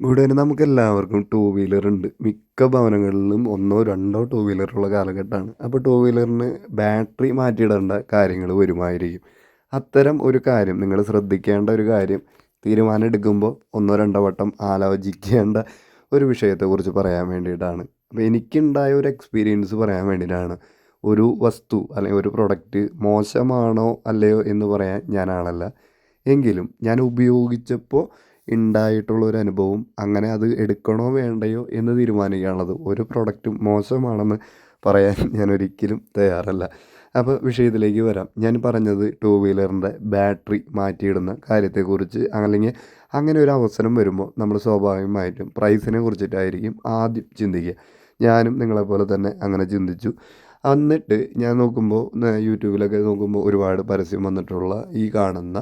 ഇവിടെ നമുക്ക് എല്ലാവർക്കും ടൂ വീലർ ഉണ്ട്. മിക്ക ഭവനങ്ങളിലും ഒന്നോ രണ്ടോ ടൂ വീലറുള്ള കാലഘട്ടമാണ്. അപ്പോൾ ടൂ വീലറിന് ബാറ്ററി മാറ്റിയിടേണ്ട കാര്യങ്ങൾ വരുമായിരിക്കും. അത്തരം ഒരു കാര്യം നിങ്ങൾ ശ്രദ്ധിക്കേണ്ട ഒരു കാര്യം തീരുമാനം എടുക്കുമ്പോൾ ഒന്നോ രണ്ടോ വട്ടം ആലോചിക്കേണ്ട ഒരു വിഷയത്തെക്കുറിച്ച് പറയാൻ വേണ്ടിയിട്ടാണ്. അപ്പോൾ എനിക്കുണ്ടായ ഒരു എക്സ്പീരിയൻസ് പറയാൻ വേണ്ടിയിട്ടാണ്. ഒരു വസ്തു അല്ലെങ്കിൽ ഒരു പ്രൊഡക്റ്റ് മോശമാണോ അല്ലയോ എന്ന് പറയാൻ ഞാനാണല്ല എങ്കിലും ഞാൻ ഉപയോഗിച്ചപ്പോൾ ഉണ്ടായിട്ടുള്ള ഒരു അനുഭവം അങ്ങനെ അത് എടുക്കണോ വേണ്ടയോ എന്ന് തീരുമാനിക്കാനുള്ളത് ഒരു പ്രൊഡക്റ്റും മോശമാണെന്ന് പറയാൻ ഞാൻ ഒരിക്കലും തയ്യാറല്ല. അപ്പോൾ വിഷയത്തിലേക്ക് വരാം. ഞാൻ പറഞ്ഞത് ടൂ വീലറിന്റെ ബാറ്ററി മാറ്റിയിടുന്ന കാര്യത്തെക്കുറിച്ച്. അല്ലെങ്കിൽ അങ്ങനെ ഒരു അവസരം വരുമ്പോൾ നമ്മൾ സ്വാഭാവികമായിട്ടും പ്രൈസിനെ കുറിച്ചിട്ടായിരിക്കും ആദ്യം ചിന്തിക്കുക. ഞാനും നിങ്ങളെപ്പോലെ തന്നെ അങ്ങനെ ചിന്തിച്ചു. എന്നിട്ട് ഞാൻ നോക്കുമ്പോൾ യൂട്യൂബിലൊക്കെ നോക്കുമ്പോൾ ഒരുപാട് പരസ്യം വന്നിട്ടുള്ള ഈ കാണുന്ന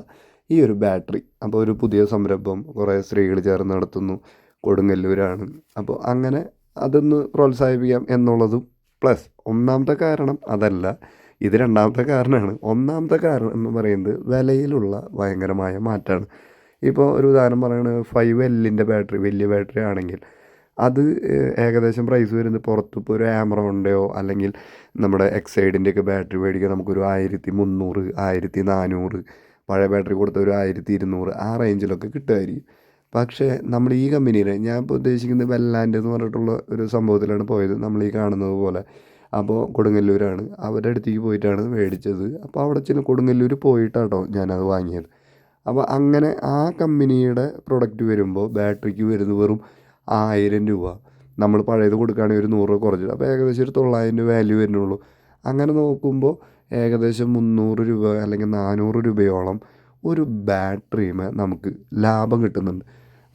ഈ ഒരു ബാറ്ററി. അപ്പോൾ ഒരു പുതിയ സംരംഭം കുറേ സ്ത്രീകൾ ചേർന്ന് നടത്തുന്നു. കൊടുങ്ങല്ലൂരാണ്. അപ്പോൾ അങ്ങനെ അതൊന്ന് പ്രോത്സാഹിപ്പിക്കാം എന്നുള്ളതും പ്ലസ് ഒന്നാമത്തെ കാരണം അതല്ല ഇത് രണ്ടാമത്തെ കാരണമാണ്. ഒന്നാമത്തെ കാരണം എന്ന് പറയുന്നത് വിലയിലുള്ള ഭയങ്കരമായ മാറ്റമാണ്. ഇപ്പോൾ ഒരു ഉദാഹരണം പറയുന്നത് ഫൈവ് എല്ലിന്റെ ബാറ്ററി വലിയ ബാറ്ററി ആണെങ്കിൽ അത് ഏകദേശം പ്രൈസ് വരുന്നത് പുറത്തിപ്പോൾ ഒരു ആമറോണിന്റെയോ അല്ലെങ്കിൽ നമ്മുടെ എക്സൈഡിന്റെയൊക്കെ ബാറ്ററി മേടിക്കാൻ നമുക്കൊരു ആയിരത്തി മുന്നൂറ് ആയിരത്തി നാനൂറ് പഴയ ബാറ്ററി കൊടുത്ത ഒരു ആയിരത്തി ഇരുന്നൂറ് ആ റേഞ്ചിലൊക്കെ കിട്ടുമായിരിക്കും പക്ഷേ നമ്മൾ ഈ കമ്പനിയിൽ ഞാൻ ഇപ്പോൾ ഉദ്ദേശിക്കുന്നത് വെല്ലാൻഡ് എന്ന് പറഞ്ഞിട്ടുള്ള ഒരു സംഭവത്തിലാണ് പോയത്. നമ്മൾ ഈ കാണുന്നത് പോലെ. അപ്പോൾ കൊടുങ്ങല്ലൂരാണ്. അവരുടെ അടുത്തേക്ക് പോയിട്ടാണ് മേടിച്ചത്. അപ്പോൾ അവിടെ ചെന്ന് കൊടുങ്ങല്ലൂർ പോയിട്ടാട്ടോ ഞാനത് വാങ്ങിയത്. അപ്പോൾ അങ്ങനെ ആ കമ്പനിയുടെ പ്രൊഡക്റ്റ് വരുമ്പോൾ ബാറ്ററിക്ക് വരുന്നത് വെറും ആയിരം രൂപ. നമ്മൾ പഴയത് കൊടുക്കുകയാണെങ്കിൽ ഒരു നൂറ് കുറച്ചിട്ട് അപ്പോൾ ഏകദേശം ഒരു തൊള്ളായിരം രൂപ വാല്യൂ വരുന്നുള്ളൂ. അങ്ങനെ നോക്കുമ്പോൾ ഏകദേശം മുന്നൂറ് രൂപ അല്ലെങ്കിൽ നാനൂറ് രൂപയോളം ഒരു ബാറ്ററിയുമേ നമുക്ക് ലാഭം കിട്ടുന്നുണ്ട്.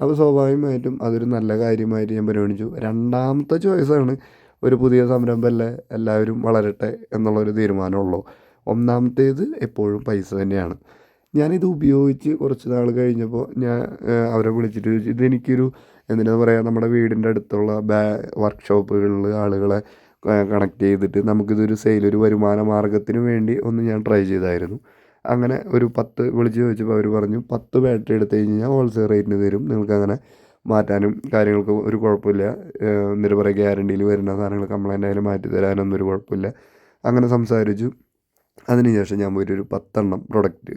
അപ്പോൾ സ്വാഭാവികമായിട്ടും അതൊരു നല്ല കാര്യമായിട്ട് ഞാൻ പരിഗണിച്ചു. രണ്ടാമത്തെ ചോയ്സാണ് ഒരു പുതിയ സംരംഭമല്ലേ എല്ലാവരും വളരട്ടെ എന്നുള്ളൊരു തീരുമാനമുള്ളൂ. ഒന്നാമത്തേത് എപ്പോഴും പൈസ തന്നെയാണ്. ഞാനിത് ഉപയോഗിച്ച് കുറച്ച് നാൾ കഴിഞ്ഞപ്പോൾ ഞാൻ അവരെ വിളിച്ചിട്ട് ചോദിച്ചു ഇതെനിക്കൊരു എന്തിനാ പറയുക നമ്മുടെ വീടിന്റെ അടുത്തുള്ള ബാ വർക്ക്ഷോപ്പുകളിൽ ആളുകളെ കണക്ട് ചെയ്തിട്ട് നമുക്കിതൊരു സെയിൽ ഒരു വരുമാന മാർഗത്തിന് വേണ്ടി ഒന്ന് ഞാൻ ട്രൈ ചെയ്തായിരുന്നു. അങ്ങനെ ഒരു പത്ത് വിളിച്ച് ചോദിച്ചപ്പോൾ അവർ പറഞ്ഞു പത്ത് ബാറ്ററി എടുത്തു കഴിഞ്ഞാൽ ഹോൾസെയിൽ റേറ്റിന് തരും. നിങ്ങൾക്ക് അങ്ങനെ മാറ്റാനും കാര്യങ്ങൾക്ക് ഒരു കുഴപ്പമില്ല. എന്നിട്ട് പറയുക ഗ്യാരണ്ടിയിൽ വരുന്ന സാധനങ്ങൾ കംപ്ലൈന്റ് ആയാലും മാറ്റി തരാനൊന്നും ഒരു കുഴപ്പമില്ല. അങ്ങനെ സംസാരിച്ചു. അതിനുശേഷം ഞാൻ പോയിട്ട് ഒരു പത്തെണ്ണം പ്രൊഡക്റ്റ്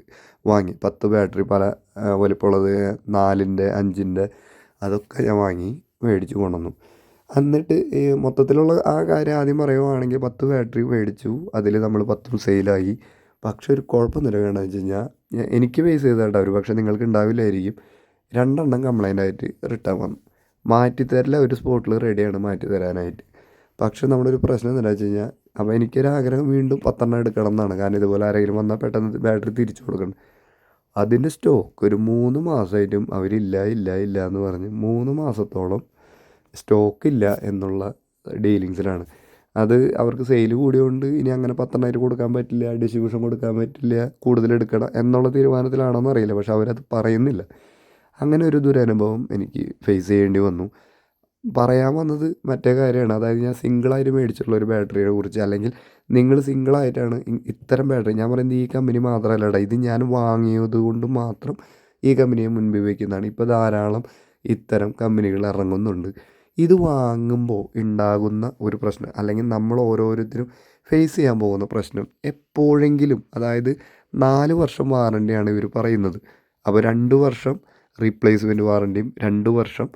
വാങ്ങി. പത്ത് ബാറ്ററി പല വലിപ്പമുള്ളത് നാലിന്റെ അഞ്ചിന്റെ അതൊക്കെ ഞാൻ വാങ്ങി മേടിച്ച് കൊണ്ടുവന്നു. എന്നിട്ട് ഈ മൊത്തത്തിലുള്ള ആ കാര്യം ആദ്യം പറയുവാണെങ്കിൽ പത്ത് ബാറ്ററി മേടിച്ചു. അതിൽ നമ്മൾ പത്തും സെയിലായി. പക്ഷെ ഒരു കുഴപ്പം നിലവേണമെന്ന് വെച്ച് കഴിഞ്ഞാൽ എനിക്ക് ബേസ് ചെയ്തതായിട്ട് ഒരു പക്ഷേ നിങ്ങൾക്ക് ഉണ്ടാവില്ലായിരിക്കും. രണ്ടെണ്ണം കംപ്ലൈന്റ് ആയിട്ട് റിട്ടേൺ വന്നു. മാറ്റിത്തരില്ല ഒരു സ്പോട്ടിൽ റെഡിയാണ് മാറ്റി തരാനായിട്ട്. പക്ഷേ നമ്മുടെ ഒരു പ്രശ്നം എന്താ വെച്ച് കഴിഞ്ഞാൽ അപ്പോൾ എനിക്കൊരാഗ്രഹം വീണ്ടും പത്തെണ്ണം എടുക്കണം എന്നാണ്. കാരണം ഇതുപോലെ ആരെങ്കിലും വന്നാൽ പെട്ടെന്ന് ബാറ്ററി തിരിച്ചു കൊടുക്കണം. അതിന്റെ സ്റ്റോക്ക് ഒരു മൂന്ന് മാസമായിട്ടും അവരില്ല ഇല്ല ഇല്ല എന്ന് പറഞ്ഞ് മൂന്ന് മാസത്തോളം സ്റ്റോക്കില്ല എന്നുള്ള ഡീലിങ്സിലാണ്. അത് അവർക്ക് സെയിൽ കൂടിയോണ്ട് ഇനി അങ്ങനെ പത്തെണ്ണായിരം കൊടുക്കാൻ പറ്റില്ല ഡിസ്ട്രിബ്യൂഷൻ കൊടുക്കാൻ പറ്റില്ല കൂടുതൽ എടുക്കണം എന്നുള്ള തീരുമാനത്തിലാണോന്ന് അറിയില്ല. പക്ഷെ അവരത് പറയുന്നില്ല. അങ്ങനെ ഒരു ദുരനുഭവം എനിക്ക് ഫേസ് ചെയ്യേണ്ടി വന്നു. പറയാൻ വന്നത് മറ്റേ കാര്യമാണ്. അതായത് ഞാൻ സിംഗിളായിട്ട് മേടിച്ചിട്ടുള്ള ഒരു ബാറ്ററിയെ കുറിച്ച്. അല്ലെങ്കിൽ നിങ്ങൾ സിംഗിളായിട്ടാണ് ഇത്തരം ബാറ്ററി. ഞാൻ പറയുന്നത് ഈ കമ്പനി മാത്രമല്ലടാ. ഇത് ഞാൻ വാങ്ങിയത് കൊണ്ട് മാത്രം ഈ കമ്പനിയെ മുൻപിൽ വയ്ക്കുന്നതാണ് ഇപ്പോൾ ധാരാളം ഇത്തരം കമ്പനികൾ ഇറങ്ങുന്നുണ്ട്. ഇത് വാങ്ങുമ്പോൾ ഉണ്ടാകുന്ന ഒരു പ്രശ്നം അല്ലെങ്കിൽ നമ്മൾ ഓരോരുത്തരും ഫേസ് ചെയ്യാൻ പോകുന്ന പ്രശ്നം എപ്പോഴെങ്കിലും അതായത് നാല് വർഷം വാറണ്ടിയാണ് ഇവർ പറയുന്നത്. അപ്പോൾ രണ്ട് വർഷം റീപ്ലേസ്മെന്റ് വാറണ്ടിയും രണ്ട് വർഷം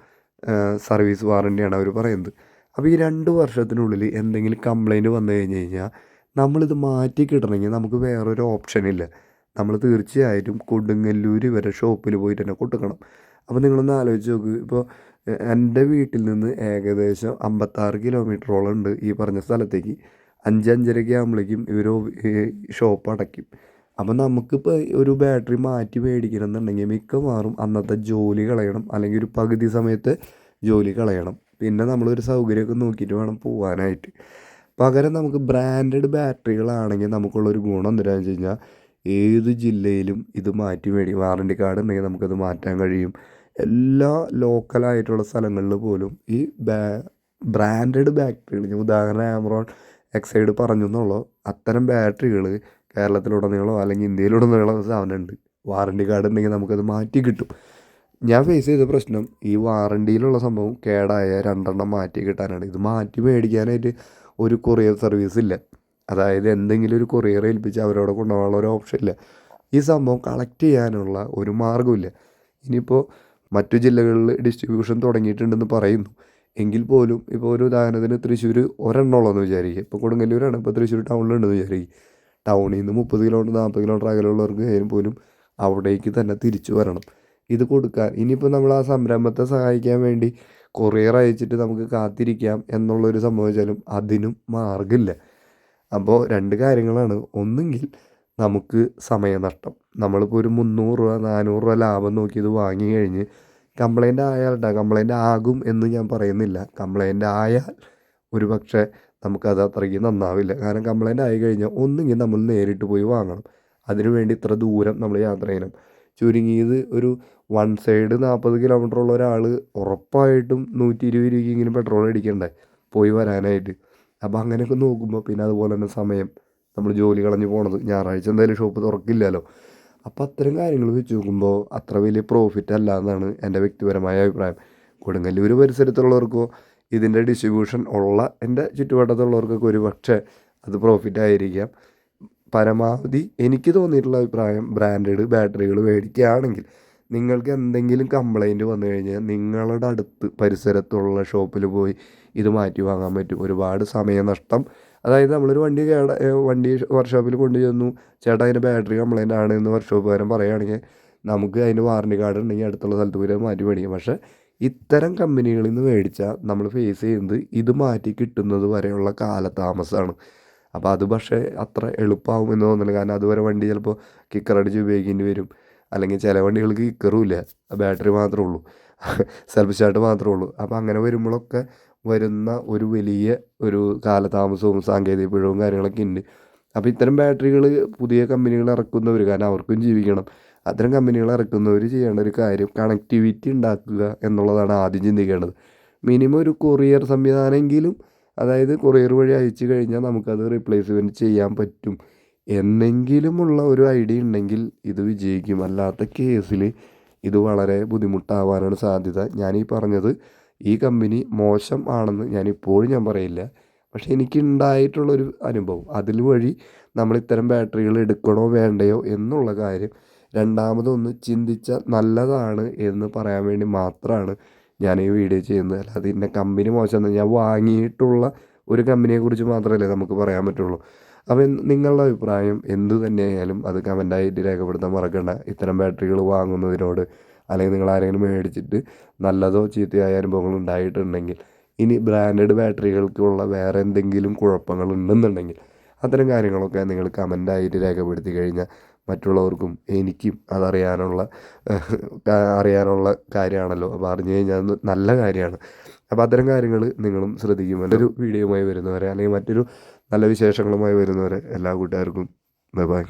സർവീസ് വാറണ്ടിയാണ് അവർ പറയുന്നത്. അപ്പോൾ ഈ രണ്ട് വർഷത്തിനുള്ളിൽ എന്തെങ്കിലും കംപ്ലൈന്റ് വന്നു കഴിഞ്ഞ് കഴിഞ്ഞാൽ നമ്മളിത് മാറ്റി കിട്ടണമെങ്കിൽ നമുക്ക് വേറൊരു ഓപ്ഷനില്ല നമ്മൾ തീർച്ചയായിട്ടും കൊടുങ്ങല്ലൂർ വരെ ഷോപ്പിൽ പോയിട്ട് തന്നെ കൊടുക്കണം. അപ്പോൾ നിങ്ങളൊന്ന് ആലോചിച്ച് നോക്ക്. ഇപ്പോൾ എന്റെ വീട്ടിൽ നിന്ന് ഏകദേശം അമ്പത്താറ് കിലോമീറ്ററോളം ഉണ്ട് ഈ പറഞ്ഞ സ്ഥലത്തേക്ക്. അഞ്ച് അഞ്ചരയ്ക്ക് ആകുമ്പോഴേക്കും ഇവർ ഷോപ്പ് അടയ്ക്കും. അപ്പം നമുക്കിപ്പോൾ ഒരു ബാറ്ററി മാറ്റി മേടിക്കണം എന്നുണ്ടെങ്കിൽ മിക്കവാറും അന്നത്തെ ജോലി കളയണം അല്ലെങ്കിൽ ഒരു പകുതി സമയത്ത് ജോലി കളയണം. പിന്നെ നമ്മളൊരു സൗകര്യമൊക്കെ നോക്കിയിട്ട് വേണം പോകാനായിട്ട് പകരം നമുക്ക് ബ്രാൻഡഡ് ബാറ്ററികളാണെങ്കിൽ നമുക്കുള്ളൊരു ഗുണം എന്താണെന്ന് വെച്ച് കഴിഞ്ഞാൽ ഏത് ജില്ലയിലും ഇത് മാറ്റി മേടി വാറണ്ടി കാർഡ് ഉണ്ടെങ്കിൽ നമുക്കത് മാറ്റാൻ കഴിയും. എല്ലാ ലോക്കലായിട്ടുള്ള സ്ഥലങ്ങളിൽ പോലും ഈ ബ്രാൻഡഡ് ബാറ്ററികൾ ഞാൻ ഉദാഹരണം ആമറോൺ എക്സൈഡ് പറഞ്ഞു എന്നുള്ളൂ അത്തരം ബാറ്ററികൾ കേരളത്തിലുടനീളോ അല്ലെങ്കിൽ ഇന്ത്യയിലുടനീളോ സാധനമുണ്ട്. വാറണ്ടി കാർഡ് ഉണ്ടെങ്കിൽ നമുക്കത് മാറ്റി കിട്ടും. ഞാൻ ഫേസ് ചെയ്ത പ്രശ്നം ഈ വാറണ്ടിയിലുള്ള സംഭവം കേടായ രണ്ടെണ്ണം മാറ്റി കിട്ടാനാണ്. ഇത് മാറ്റി മേടിക്കാനായിട്ട് ഒരു കൊറിയർ സർവീസ് ഇല്ല. അതായത് എന്തെങ്കിലും ഒരു കൊറിയർ ഏൽപ്പിച്ച് അവരോട് കൊണ്ടുപോകാനുള്ള ഒരു ഓപ്ഷൻ ഇല്ല. ഈ സംഭവം കളക്ട് ചെയ്യാനുള്ള ഒരു മാർഗമില്ല ഇനിയിപ്പോൾ മറ്റു ജില്ലകളിൽ ഡിസ്ട്രിബ്യൂഷൻ തുടങ്ങിയിട്ടുണ്ടെന്ന് പറയുന്നു. എങ്കിൽ പോലും ഇപ്പോൾ ഒരു ഉദാഹരണത്തിന് തൃശ്ശൂർ ഒരെണ്ണമുള്ളതെന്ന് വിചാരിക്കുക. ഇപ്പോൾ കൊടുങ്ങല്ലൂരാണ് ഇപ്പോൾ തൃശ്ശൂർ ടൗണിലുണ്ടെന്ന് വിചാരിക്കുക. ടൗണിൽ നിന്ന് മുപ്പത് കിലോമീറ്റർ നാൽപ്പത് കിലോമീറ്റർ അകലെയുള്ളവർക്ക് ആയാലും പോലും അവിടേക്ക് തന്നെ തിരിച്ചു വരണം. ഇത് കൊടുക്കാൻ ഇനിയിപ്പോൾ നമ്മൾ ആ സംരംഭത്തെ സഹായിക്കാൻ വേണ്ടി കൊറിയർ അയച്ചിട്ട് നമുക്ക് കാത്തിരിക്കാം എന്നുള്ളൊരു സംഭവം വെച്ചാലും അതിനും മാർഗമില്ല. അപ്പോൾ രണ്ട് കാര്യങ്ങളാണ്. ഒന്നെങ്കിൽ നമുക്ക് സമയനഷ്ടം നമ്മളിപ്പോൾ ഒരു മുന്നൂറ് രൂപ നാനൂറ് രൂപ ലാഭം നോക്കി ഇത് വാങ്ങി കഴിഞ്ഞ് കംപ്ലൈന്റ് കേട്ടോ കംപ്ലൈന്റ് ആകും എന്ന് ഞാൻ പറയുന്നില്ല. കംപ്ലൈന്റ് ആയാൽ ഒരു പക്ഷേ നമുക്കത് അത്രയ്ക്ക് നന്നാവില്ല. കാരണം കംപ്ലൈന്റ് ആയി കഴിഞ്ഞാൽ ഒന്നുകിൽ നമ്മൾ നേരിട്ട് പോയി വാങ്ങണം. അതിനു വേണ്ടി ഇത്ര ദൂരം നമ്മൾ യാത്ര ചെയ്യണം. ചുരുങ്ങിയത് ഒരു വൺ സൈഡ് നാൽപ്പത് കിലോമീറ്റർ ഉള്ള ഒരാൾ ഉറപ്പായിട്ടും നൂറ്റി ഇരുപത് ഇങ്ങനെ പെട്രോൾ അടിക്കണ്ടേ? പോയി വരാനായിട്ട്. അപ്പോൾ അങ്ങനെയൊക്കെ നോക്കുമ്പോൾ പിന്നെ അതുപോലെ തന്നെ സമയം. നമ്മൾ ജോലി കളഞ്ഞു പോണത്. ഞായറാഴ്ച എന്തായാലും ഷോപ്പ് തുറക്കില്ലല്ലോ. അപ്പോൾ അത്തരം കാര്യങ്ങൾ വെച്ച് നോക്കുമ്പോൾ അത്ര വലിയ പ്രോഫിറ്റ് അല്ല എന്നാണ് എന്റെ വ്യക്തിപരമായ അഭിപ്രായം. കൊടുങ്ങല്ലൂർ പരിസരത്തുള്ളവർക്കോ ഇതിന്റെ ഡിസ്ട്രിബ്യൂഷൻ ഉള്ള എന്റെ ചുറ്റുവട്ടത്തുള്ളവർക്കൊക്കെ ഒരു പക്ഷേ അത് പ്രോഫിറ്റ് ആയിരിക്കാം. പരമാവധി എനിക്ക് തോന്നിയിട്ടുള്ള അഭിപ്രായം ബ്രാൻഡഡ് ബാറ്ററികൾ മേടിക്കുകയാണെങ്കിൽ നിങ്ങൾക്ക് എന്തെങ്കിലും കംപ്ലൈന്റ് വന്നു കഴിഞ്ഞാൽ നിങ്ങളുടെ അടുത്ത് പരിസരത്തുള്ള ഷോപ്പിൽ പോയി ഇത് മാറ്റി വാങ്ങാൻ പറ്റും. ഒരുപാട് സമയനഷ്ടം അതായത് നമ്മളൊരു വണ്ടി കേട വണ്ടി വർക്ക്ഷോപ്പിൽ കൊണ്ടു ചെന്നു ചേട്ടാ അതിന്റെ ബാറ്ററി കംപ്ലൈന്റ് ആണ് എന്ന് വർക്ക്ഷോപ്പുകാരൻ പറയുകയാണെങ്കിൽ നമുക്ക് അതിന്റെ വാറണ്ടി കാർഡ് ഉണ്ടെങ്കിൽ അടുത്തുള്ള സ്ഥലത്ത് പോയി മാറ്റി മേടിക്കാം. പക്ഷേ ഇത്തരം കമ്പനികളിൽ നിന്ന് മേടിച്ചാൽ നമ്മൾ ഫേസ് ചെയ്യുന്നത് ഇത് മാറ്റി കിട്ടുന്നത് വരെയുള്ള കാലതാമസമാണ്. അപ്പോൾ അത് പക്ഷേ അത്ര എളുപ്പമാകും എന്ന് തോന്നുന്നില്ല കാരണം അതുവരെ വണ്ടി ചിലപ്പോൾ കിക്കറടിച്ച് ഉപയോഗിക്കേണ്ടി വരും. അല്ലെങ്കിൽ ചില വണ്ടികൾക്ക് കിക്കറുമില്ല ബാറ്ററി മാത്രമേ ഉള്ളൂ. സെൽഫ് സ്റ്റാർട്ട് മാത്രമേ ഉള്ളൂ. അപ്പോൾ അങ്ങനെ വരുമ്പോഴൊക്കെ വരുന്ന ഒരു വലിയ ഒരു കാലതാമസവും സാങ്കേതിക പിഴവും കാര്യങ്ങളൊക്കെ ഉണ്ട്. അപ്പോൾ ഇത്തരം ബാറ്ററികൾ പുതിയ കമ്പനികൾ ഇറക്കുന്നവർ കാരണം അവർക്കും ജീവിക്കണം. അത്തരം കമ്പനികൾ ഇറക്കുന്നവർ ചെയ്യേണ്ട ഒരു കാര്യം കണക്ടിവിറ്റി ഉണ്ടാക്കുക എന്നുള്ളതാണ് ആദ്യം ചിന്തിക്കേണ്ടത്. മിനിമം ഒരു കൊറിയർ സംവിധാനമെങ്കിലും അതായത് കൊറിയർ വഴി അയച്ചു കഴിഞ്ഞാൽ നമുക്കത് റീപ്ലേസ്മെന്റ് ചെയ്യാൻ പറ്റും. എന്നെങ്കിലുമുള്ള ഒരു ഐഡിയ ഉണ്ടെങ്കിൽ ഇത് വിജയിക്കും. അല്ലാത്ത കേസിൽ ഇത് വളരെ ബുദ്ധിമുട്ടാവാനാണ് സാധ്യത. ഞാനീ പറഞ്ഞത് ഈ കമ്പനി മോശം ആണെന്ന് ഞാനിപ്പോഴും ഞാൻ പറയില്ല. പക്ഷേ എനിക്ക് ഉണ്ടായിട്ടുള്ളൊരു അനുഭവം. അതിൽ വഴി നമ്മൾ ഇത്തരം ബാറ്ററികൾ എടുക്കണോ വേണ്ടയോ എന്നുള്ള കാര്യം രണ്ടാമതൊന്ന് ചിന്തിച്ചാൽ നല്ലതാണ് എന്ന് പറയാൻ വേണ്ടി മാത്രമാണ് ഞാൻ ഈ വീഡിയോ ചെയ്യുന്നത്. അല്ലാതെ ഇന്ന കമ്പനി മോശം ഞാൻ വാങ്ങിയിട്ടുള്ള ഒരു കമ്പനിയെക്കുറിച്ച് മാത്രമല്ലേ നമുക്ക് പറയാൻ പറ്റുള്ളൂ. അപ്പം നിങ്ങളുടെ അഭിപ്രായം എന്ത് തന്നെയായാലും അത് കമന്റായിട്ട് രേഖപ്പെടുത്താൻ മറക്കണ്ട. ഇത്തരം ബാറ്ററികൾ വാങ്ങുന്നതിനോട് അല്ലെങ്കിൽ നിങ്ങൾ ആരെങ്കിലും മേടിച്ചിട്ട് നല്ലതോ ചീത്തയായ അനുഭവങ്ങൾ ഉണ്ടായിട്ടുണ്ടെങ്കിൽ ഇനി ബ്രാൻഡഡ് ബാറ്ററികൾക്കുള്ള വേറെ എന്തെങ്കിലും കുഴപ്പങ്ങൾ ഉണ്ടെന്നുണ്ടെങ്കിൽ അത്തരം കാര്യങ്ങളൊക്കെ നിങ്ങൾ കമന്റായിട്ട് രേഖപ്പെടുത്തി കഴിഞ്ഞാൽ മറ്റുള്ളവർക്കും എനിക്കും അതറിയാനുള്ള അറിയാനുള്ള കാര്യമാണല്ലോ. അപ്പോൾ അറിഞ്ഞു കഴിഞ്ഞാൽ നല്ല കാര്യമാണ്. അപ്പോൾ അത്തരം കാര്യങ്ങൾ നിങ്ങളും ശ്രദ്ധിക്കുമല്ലോ. ഒരു വീഡിയോയുമായി വരുന്നവരെ അല്ലെങ്കിൽ മറ്റൊരു നല്ല വിശേഷങ്ങളുമായി വരുന്നവരെ എല്ലാ കൂട്ടുകാർക്കും ബൈ ബൈ.